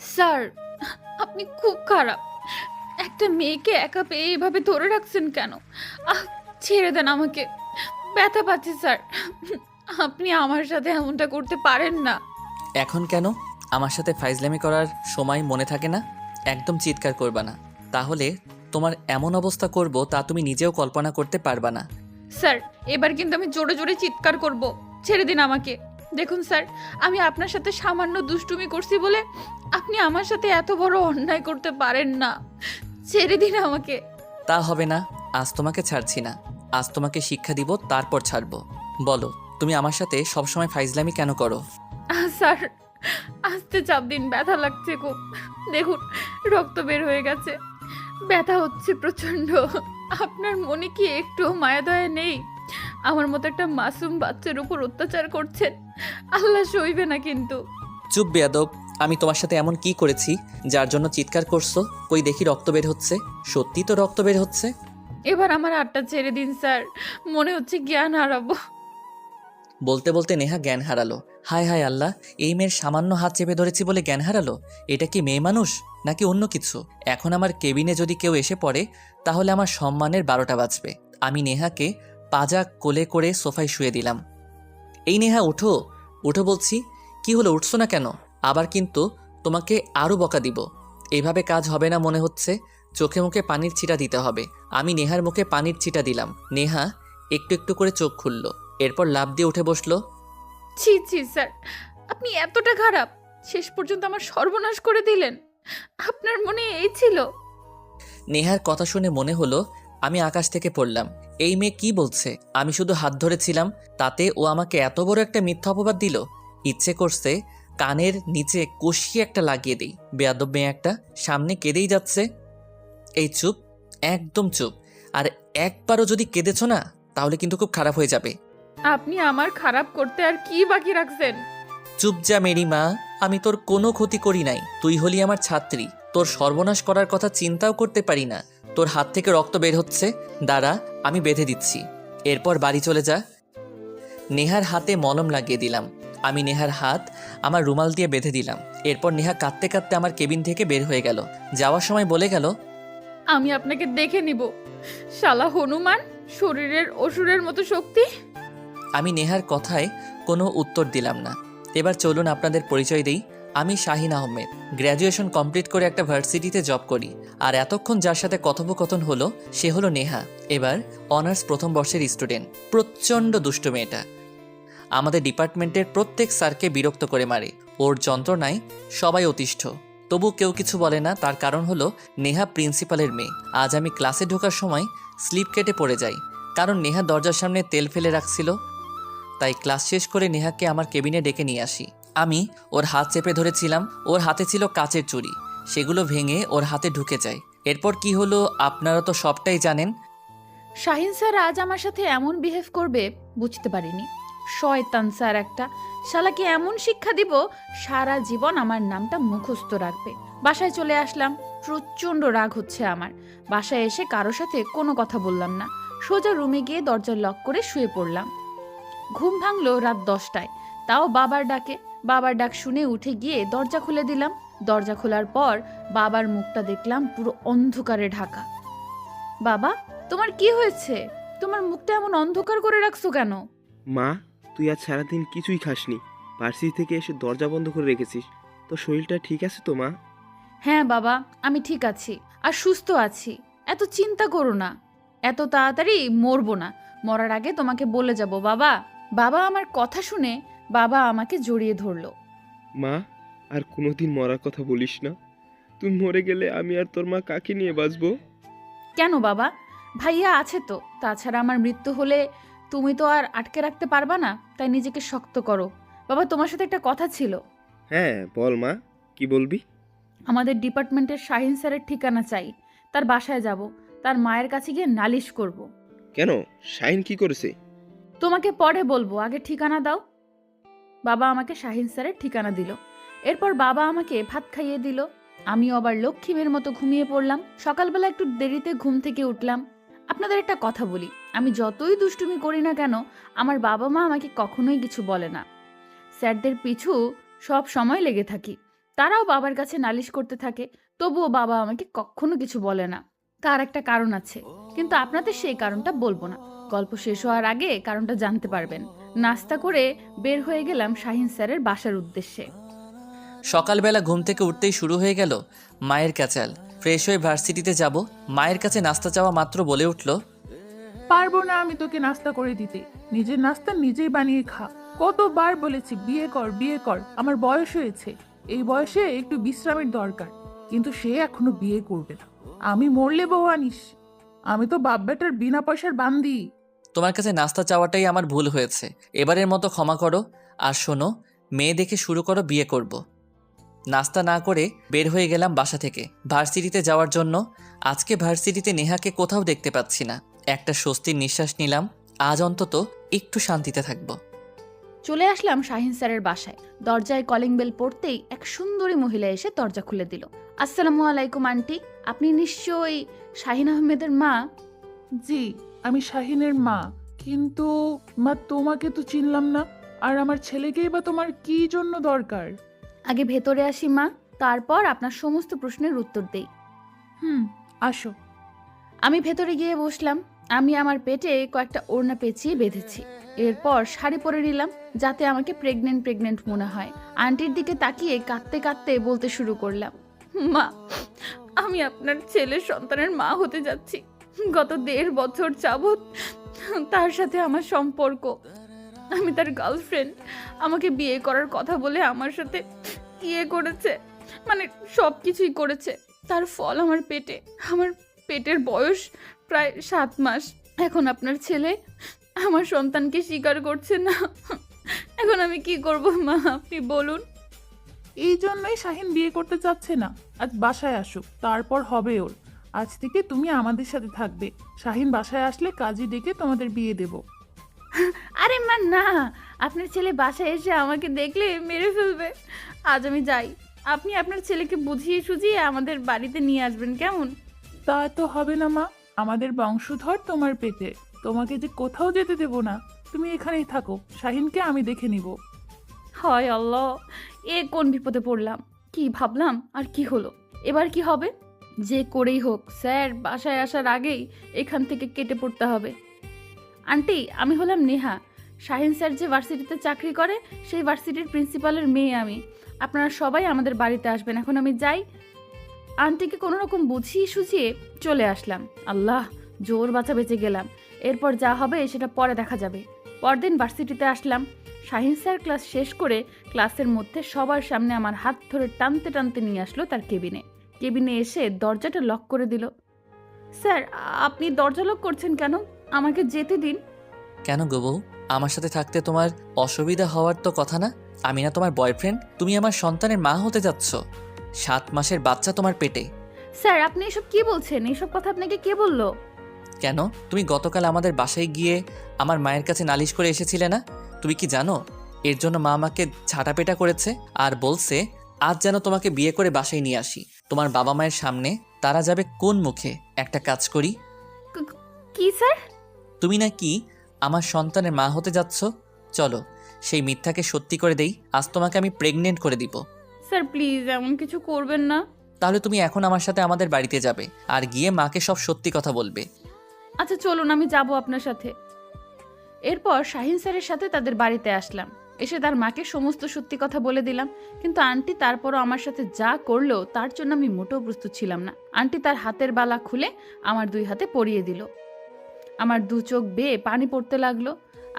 Sir আপনি খুব খারাপ। একটা মেয়েকে একা পেয়ে এভাবে ধরে রাখছেন কেন? আহ, ছেড়ে দেন আমাকে। ব্যথা পাচ্ছি স্যার। আপনি আমার সাথে এমনটা করতে পারেন না। এখন কেন? আমার সাথে ফাইজলামি করার সময় মনে থাকে না? একদম চিৎকার করবা না। তাহলে তোমার এমন অবস্থা করব তা তুমি নিজেও কল্পনা করতে পারবা না। স্যার এবার কিন্তু আমি জোরে জোরে চিৎকার করব। ছেড়ে দিন আমাকে। দেখুন স্যার আমি আপনার সাথে সামান্য দুষ্টুমি করছি বলে আপনি আমার সাথে এত বড় অন্যায় করতে পারেন না। ছেড়ে দিন আমাকে। তা হবে না আজ তোমাকে ছাড়ছি না। আজ তোমাকে শিক্ষা দিব তারপর ছাড়বো। বলো তুমি আমার সাথে সবসময় ফাইজলামি কেন করো? আহ, স্যার আস্তে চাপ দিন ব্যথা লাগছে খুব। দেখুন রক্ত বের হয়ে গেছে। ব্যথা হচ্ছে প্রচণ্ড। আপনার মনে কি একটু মায়া দয়া নেই? আমার মতো একটা মাসুম বাচ্চার উপর অত্যাচার করছেন। আল্লাহ সইবে না কিন্তু। চুপ বেয়াদব আমি তোমার সাথে এমন কি করেছি যার জন্য চিৎকার করছ? কই দেখি রক্ত বের হচ্ছে? সত্যি তো রক্ত বের হচ্ছে? এবার আমার আটটা ছেড়ে দিন স্যার। মনে হচ্ছে জ্ঞান হারাবো। বলতে বলতে নেহা জ্ঞান হারালো। হায় হায় আল্লাহ এই মেয়ের সামান্য হাত চেপে ধরেছি বলে জ্ঞান হারালো? এটা কি মেয়ে মানুষ নাকি অন্য কিছু? এখন আমার কেবিনে যদি কেউ এসে পড়ে তাহলে আমার সম্মানের বারোটা বাজবে। আমি নেহাকে পাজা কোলে করে সোফায় শুয়ে দিলাম। এই নেহা উঠো উঠো বলছি কি হলো উঠছো না কেন? আবার কিন্তু তোমাকে আরও বকা দিব। এভাবে কাজ হবে না মনে হচ্ছে। চোখে মুখে পানির ছিটা দিতে হবে। আমি নেহার মুখে পানির ছিটা দিলাম। নেহা একটু একটু করে চোখ খুলল। এরপর লাভ দিয়ে উঠে বসল। ছি ছি স্যার আপনি এতটা খারাপ। শেষ পর্যন্ত আমার সর্বনাশ করে দিলেন। আপনার মনে এই ছিল? নেহার কথা শুনে মনে হলো আমি আকাশ থেকে পড়লাম। এই মেয়ে কি বলছে? আমি শুধু হাত ধরেছিলাম তাতে ও আমাকে এত বড় একটা মিথ্যা অপবাদ দিল। ইচ্ছে করছে কানের নিচে কষিয়ে একটা লাগিয়ে দিই। বেয়াদব মেয়ে একটা সামনে কেঁদেই যাচ্ছে। এই চুপ একদম চুপ। আর একবারও যদি কেঁদেছ না তাহলে কিন্তু খুব খারাপ হয়ে যাবে। আপনি আমার খারাপ করতে আর কি বাকি রাখছেন? চুপ যা মেরি মা আমি তোর কোনো ক্ষতি করি নাই। তুই হলি আমার ছাত্রী। তোর সর্বনাশ করার কথা চিন্তাও করতে পারি না। তোর হাত থেকে রক্ত বের হচ্ছে। দাঁড়া আমি বেঁধে দিচ্ছি। এরপর বাড়ি চলে যা। নেহার হাতে মলম লাগিয়ে দিলাম। আমি নেহার হাত আমার রুমাল দিয়ে বেঁধে দিলাম। এরপর নেহা কাঁদতে কাঁদতে আমার কেবিন থেকে বের হয়ে গেল। যাওয়ার সময় বলে গেল আমি আপনাকে দেখে নিব। শালা হনুমান শরীরের অসুরের মতো শক্তি। আমি নেহার কথায় কোনো উত্তর দিলাম না। এবার চলুন আপনাদের পরিচয় দিই। আমি শাহিন আহমেদ গ্র্যাজুয়েশন কমপ্লিট করে একটা ভার্সিটিতে জব করি। আর এতক্ষণ যার সাথে কথোপকথন হলো, সে হলো নেহা, এবার অনার্স প্রথম বর্ষের স্টুডেন্ট প্রচণ্ড দুষ্ট মেয়েটা। আমাদের ডিপার্টমেন্টের প্রত্যেক স্যারকে বিরক্ত করে মারে। ওর যন্ত্রণায় সবাই অতিষ্ঠ। তবু কেউ কিছু বলে না, তার কারণ হলো নেহা প্রিন্সিপালের মেয়ে। আজ আমি ক্লাসে ঢোকার সময় স্লিপ কেটে পড়ে যাই। কারণ নেহা দরজার সামনে তেল ফেলে রাখছিল, তাই ক্লাস শেষ করে নেহাকে আমার কেবিনে ডেকে নিয়ে আসি। আমি ওর হাত চেপে ধরেছিলাম। ওর হাতে ছিল কাচের চুড়ি। সেগুলো ভেঙে ওর হাতে ঢুকে যায়। এরপর কি হলো আপনারা তো সবটাই জানেন। শাহিন স্যার আজ আমার সাথে এমন বিহেভ করবে বুঝতে পারিনি। শয়তান স্যার একটা। শালাকে এমন শিক্ষা দিব, সারা জীবন আমার নামটা মুখস্থ রাখবে। বাসায় চলে আসলাম। প্রচণ্ড রাগ হচ্ছে আমার। বাসায় এসে কারও সাথে কোনো কথা বললাম না। সোজা রুমে গিয়ে দরজা লক করে শুয়ে পড়লাম। ঘুম ভাঙলো রাত দশটায়। তাও বাবার ডাকে। বাবার ডাক শুনে উঠে গিয়ে দরজা খুলে দিলাম। দরজা খোলার পর বাবার মুখটা দেখলাম পুরো অন্ধকারে ঢাকা। বাবা তোমার কি হয়েছে? তোমার মুখটা এমন অন্ধকার করে রাখছো কেন? মা তুই আজ সারাদিন কিছুই খাসনি। পার্সি থেকে এসে দরজা বন্ধ করে রেখেছিস। তোর শরীরটা ঠিক আছে তো মা? হ্যাঁ বাবা আমি ঠিক আছি আর সুস্থ আছি। এত চিন্তা করো না। এত তাড়াতাড়ি মরবো না। মরার আগে তোমাকে বলে যাব বাবা। বাবা আমার কথা শুনে বাবা আমাকে জড়িয়ে ধরলো। মা আর কোনোদিন মরার কথা বলিস না। তুই মরে গেলে আমি আর তোর মা কাকে নিয়ে বাঁচবো? কেন বাবা? ভাইয়া আছে তো। তাছাড়া আমার মৃত্যু হলে তুমি তো আর আটকে রাখতে পারবা না তাই নিজেকে শক্ত করো। বাবা তোমার সাথে একটা কথা ছিল। হ্যাঁ বল মা কি বলবি? আমাদের ডিপার্টমেন্টের শাহিন স্যারের ঠিকানা চাই। তার বাসায় যাব। তার মায়ের কাছে গিয়ে নালিশ করব। কেন? শাইন কি করেছে? তোমাকে পরে বলব। আগে ঠিকানা দাও। বাবা আমাকে শাহিন স্যারের ঠিকানা দিল। এরপর বাবা আমাকে ভাত খাইয়ে দিল। আমিও আবার লক্ষ্মীমের মতো ঘুমিয়ে পড়লাম। সকালবেলা একটু দেরিতে ঘুম থেকে উঠলাম। আপনাদের একটা কথা বলি, আমি যতই দুষ্টুমি করি না কেন, আমার বাবা মা আমাকে কখনোই কিছু বলে না। স্যারদের পিছু সব সময় লেগে থাকি। তারাও বাবার কাছে নালিশ করতে থাকে, তবুও বাবা আমাকে কখনো কিছু বলে না। তার একটা কারণ আছে, কিন্তু আপনাদের সেই কারণটা বলব না। গল্প শেষ হওয়ার আগে কারণটা জানতে পারবেন। নাস্তা করে বের হয়ে গেলাম শাহিন স্যারের বাসার উদ্দেশ্যে। সকালবেলা ঘুম থেকে উঠতেই শুরু হয়ে গেল মায়ের ক্যাচাল। ফ্রেশ হয়ে ভার্সিটিতে যাব। মায়ের কাছে নাস্তা চাওয়া মাত্র বলে উঠল পারব না আমি তোকে নাস্তা করে দিতে। নিজের নাস্তা নিজেই বানিয়ে খা। কতবার বলেছি বিয়ে কর বিয়ে কর। আমার বয়স হয়েছে। এই বয়সে একটু বিশ্রামের দরকার। কিন্তু সে এখনও বিয়ে করবে না। আমি মরলে বউ আনিস। আমি তো বাপ বেটার বিনা পয়সার বান্দি। তোমার কাছে নাস্তা চাওয়াটাই আমার ভুল হয়েছে। এবারের মতো ক্ষমা করো। আর শোনো, মেয়ে দেখে শুরু করো, বিয়ে করব। নাস্তা না করে বের হয়ে গেলাম বাসা থেকে। ভার্সিটিতে যাওয়ার জন্য আজকে ভার্সিটিতে নেহাকে কোথাও দেখতে পাচ্ছি না। একটা স্বস্তির নিঃশ্বাস নিলাম। আজ অন্তত একটু শান্তিতে থাকব। চলে আসলাম শাহিন স্যারের বাসায়। দরজায় কলিং বেল পড়তেই এক সুন্দরী মহিলা এসে দরজা খুলে দিল। আসসালামু আলাইকুম, আন্টি। আপনি নিশ্চয়ই শাহিন আহমেদের মা? জি। আমি শাহিনের মা কিন্তু মা তোমাকে তো চিনলাম না। আর আমার ছেলেকেই বা তোমার কি জন্য দরকার? আগে ভেতরে আসি মা। তারপর আপনার সমস্ত প্রশ্নের উত্তর দেই। হুম আসো। আমি ভেতরে গিয়ে বসলাম। আমি আমার পেটে কয়েকটা ওড়না পেঁচিয়ে বেঁধেছি। এরপর শাড়ি পরে নিলাম যাতে আমাকে প্রেগনেন্ট প্রেগনেন্ট মনে হয়। আন্টির দিকে তাকিয়ে কাঁদতে কাঁদতে বলতে শুরু করলাম মা আমি আপনার ছেলের সন্তানের মা হতে যাচ্ছি। গত দেড় বছর যাবৎ তার সাথে আমার সম্পর্ক। আমি তার গার্লফ্রেন্ড আমাকে বিয়ে করার কথা বলে আমার সাথে ইয়ে করেছে মানে সব কিছুই করেছে। তার ফল আমার পেটে, আমার পেটের বয়স প্রায় সাত মাস। এখন আপনার ছেলে আমার সন্তানকে স্বীকার করছে না। এখন আমি কি করব মা, আপনি বলুন। এই জন্যই শাহিন বিয়ে করতে চাচ্ছে না। আজ বাসায় আসুক, তারপর হবে ওর। আজ থেকে তুমি আমাদের সাথে থাকবে। শাহিন বাসায় আসলে কাজী ডেকে তোমাদের বিয়ে দেব। আরে মা না। আপনার ছেলে বাসায় এসে আমাকে দেখলে মেরে ফেলবে। আজ আমি যাই। আপনি আপনার ছেলেকে বুঝিয়ে সুঝিয়ে আমাদের বাড়িতে নিয়ে আসবেন কেমন? তা তো হবে না মা। আমাদের বংশধর তোমার পেটে। তোমাকে যে কোথাও যেতে দেব না। তুমি এখানেই থাকো। শাহিনকে আমি দেখে নিব। হয় আল্লাহ এ কোন বিপদে পড়লাম? কি ভাবলাম? আর কি হলো? এবার কি হবে? যে করেই হোক, স্যার, বাসায় আসার আগেই এখান থেকে কেটে পড়তে হবে। আন্টি, আমি হলাম নেহা। শাহিন স্যার যে ভার্সিটিতে চাকরি করে, সেই ভার্সিটির প্রিন্সিপালের মেয়ে আমি। আপনারা সবাই আমাদের বাড়িতে আসবেন। এখন আমি যাই। আন্টিকে কোনো রকম বুঝিয়ে সুঝিয়ে চলে আসলাম। আল্লাহ, জোর বাঁচা বেঁচে গেলাম। এরপর যা হবে সেটা পরে দেখা যাবে। পরদিন ভার্সিটিতে আসলাম। শাহিন স্যার ক্লাস শেষ করে ক্লাসের মধ্যে সবার সামনে আমার হাত ধরে টানতে টানতে নিয়ে আসলো তার কেবিনে কেবিনে এসে দরজাটা লক করে দিল। স্যার আপনি দরজা লক করছেন কেন? আমাকে যেতে দিন। কেন গো বউ? আমার সাথে থাকতে তোমার অসুবিধা হওয়ার তো কথা না? আমি না তোমার বয়ফ্রেন্ড তুমি আমার সন্তানের মা হতে যাচ্ছ। সাত মাসের বাচ্চা তোমার পেটে। স্যার আপনি এসব কি বলছেন? এসব কথা আপনাকে কে বলল? কেন? তুমি গতকাল আমাদের বাসায় গিয়ে আমার মায়ের কাছে নালিশ করে এসেছিলে না? তুমি কি জানো? এর জন্য মা আমাকে ঝাঁটাপেটা করেছে আর বলছে আজ যেন তোমাকে বিয়ে করে বাসায় নিয়ে আসি। তোমার বাবা মায়ের সামনে তারা যাবে কোন মুখে? একটা কাজ করি। কি স্যার? তুমি নাকি আমার সন্তানের মা হতে যাচ্ছ? চলো সেই মিথ্যাকে সত্যি করে দেই। আজ তোমাকে আমি প্রেগনেন্ট করে দিব। স্যার প্লিজ এমন কিছু করবেন না। তাহলে তুমি এখন আমার সাথে আমাদের বাড়িতে যাবে আর গিয়ে মাকে সব সত্যি কথা বলবে। আচ্ছা চলুন আমি যাব আপনার সাথে। এরপর শাহিন স্যারের সাথে তাদের বাড়িতে আসলাম। এসে তার মাকে সমস্ত সত্যি কথা বলে দিলাম। কিন্তু আন্টি তারপরও আমার সাথে যা করল, তার জন্য আমি মোটেও প্রস্তুত ছিলাম না। আন্টি তার হাতের বালা খুলে আমার দুই হাতে পরিয়ে দিল। আমার দু চোখ বেয়ে পানি পড়তে লাগল।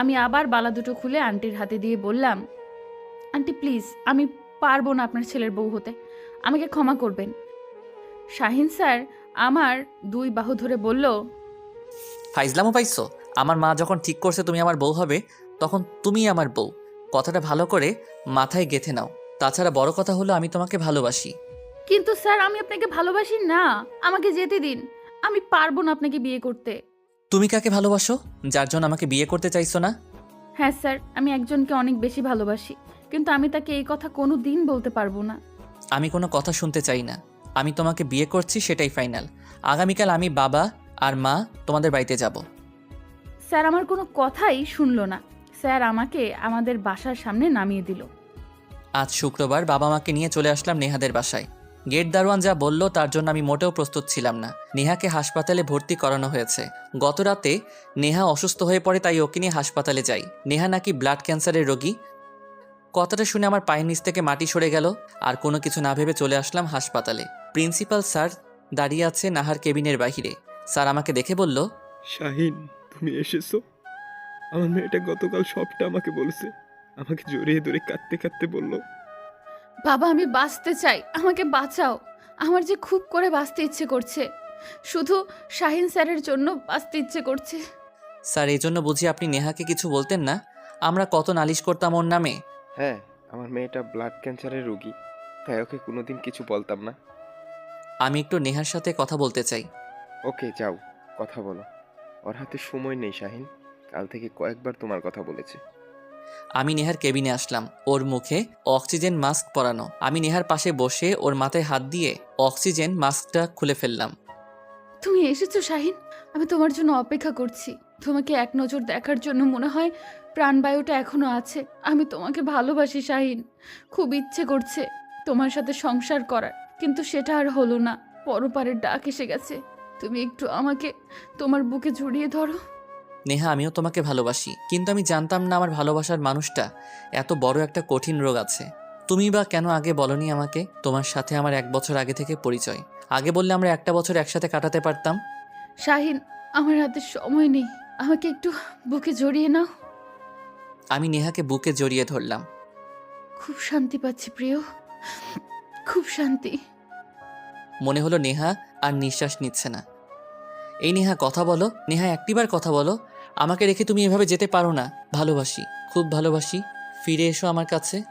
আমি আবার বালা দুটো খুলে আন্টির হাতে দিয়ে বললাম, আন্টি, প্লিজ, আমি পারব না আপনার ছেলের বউ হতে। আমাকে ক্ষমা করবেন। শাহিন স্যার আমার দুই বাহু ধরে বলল ফাইজলামও পাইছো? আমার মা যখন ঠিক করছে তুমি আমার বউ হবে, তখন তুমি আমার বউ। কথাটা ভালো করে মাথায় গেথে নাও। তাছাড়া বড় কথা হলো আমি তোমাকে ভালোবাসি। কিন্তু স্যার আমি আপনাকে ভালোবাসি না। আমাকে যেতে দিন। আমি পারব না আপনাকে বিয়ে করতে। তুমি কাকে ভালোবাসো? যার জন্য আমাকে বিয়ে করতে চাইছো না? হ্যাঁ স্যার আমি একজনকে অনেক বেশি ভালোবাসি। কিন্তু আমি তাকে এই কথা কোনো দিন বলতে পারব না। আমি কোনো কথা শুনতে চাই না। আমি তোমাকে বিয়ে করছি সেটাই ফাইনাল। আগামীকাল আমি বাবা আর মা তোমাদের বাড়িতে যাব। স্যার আমার কোনো কথাই শুনলো না। স্যার আমাকে আমাদের বাসার সামনে নামিয়ে দিল। আজ শুক্রবার বাবা মাকে নিয়ে চলে আসলাম নেহাদের বাসায়। গেট দারোয়ান যা বলল তার জন্য আমি মোটেও প্রস্তুত ছিলাম না। নেহাকে হাসপাতালে ভর্তি করানো হয়েছে। গত রাতে নেহা অসুস্থ হয়ে পড়ে তাই ওকে নিয়ে হাসপাতালে যাই। নেহা নাকি ব্লাড ক্যান্সারের রোগী। কথাটা শুনে আমার পায়ের নিচ থেকে মাটি সরে গেল আর কোনো কিছু না ভেবে চলে আসলাম হাসপাতালে। প্রিন্সিপাল স্যার দাঁড়িয়ে আছে নাহার কেবিনের বাহিরে। স্যার আমাকে দেখে বলল শাহিন তুমি এসেছ? আমার মেয়েটা গতকাল সবটা আমাকে বলেছে। আমাকে জড়িয়ে ধরে কাঁদতে কাঁদতে বলল বাবা আমি বাঁচতে চাই। আমাকে বাঁচাও। আমার যে খুব করে বাঁচতে ইচ্ছে করছে। শুধু শাহিন স্যারের জন্য বাঁচতে ইচ্ছে করছে। স্যার এই জন্য বুঝি আপনি নেহাকে কিছু বলতেন না? আমরা কত নালিশ করতাম ওর নামে। হ্যাঁ আমার মেয়েটা ব্লাড ক্যান্সারের রোগী। তাই ওকে কোনোদিন কিছু বলতাম না। আমি একটু নেহার সাথে কথা বলতে চাই। ওকে যাও কথা বলো। ওর হাতে সময় নেই শাহিন। কাল থেকে কয়েকবার তোমার কথা বলেছে। আমি নেহার কেবিনে আসলাম। ওর মুখে অক্সিজেন মাস্ক পরানো। আমি নেহার পাশে বসে ওর মাথায় হাত দিয়ে অক্সিজেন মাস্কটা খুলে ফেললাম। তুমি এসেছ শাহিন? আমি তোমার জন্য অপেক্ষা করছি। তোমাকে এক নজর দেখার জন্য মনে হয় প্রাণবায়ুটা এখনও আছে। আমি তোমাকে ভালোবাসি শাহিন। খুব ইচ্ছে করছে তোমার সাথে সংসার করার। কিন্তু সেটা আর হলো না। পরপারের ডাক এসে গেছে। তুমি একটু আমাকে তোমার বুকে জড়িয়ে ধরো। নেহা আমিও তোমাকে ভালোবাসি কিন্তু আমি জানতাম না আমার ভালোবাসার মানুষটা এত বড় একটা কঠিন রোগ আছে। তুমি বা কেন আগে বলনি আমাকে? তোমার সাথে আমার এক বছর আগে থেকে পরিচয়। আগে বললে আমরা একটা বছর একসাথে কাটাতে পারতাম? শাহিন আমার হাতে সময় নেই। আমাকে একটু বুকে জড়িয়ে নাও। আমি নেহাকে বুকে জড়িয়ে ধরলাম। খুব শান্তি পাচ্ছি প্রিয়। খুব শান্তি। মনে হলো নেহা আর নিঃশ্বাস নিচ্ছে না। এই নেহা কথা বলো। নেহা একটিবার কথা বলো। আমাকে রেখে তুমি এভাবে যেতে পারো না। ভালোবাসি খুব ভালোবাসি। ফিরে এসো আমার কাছে।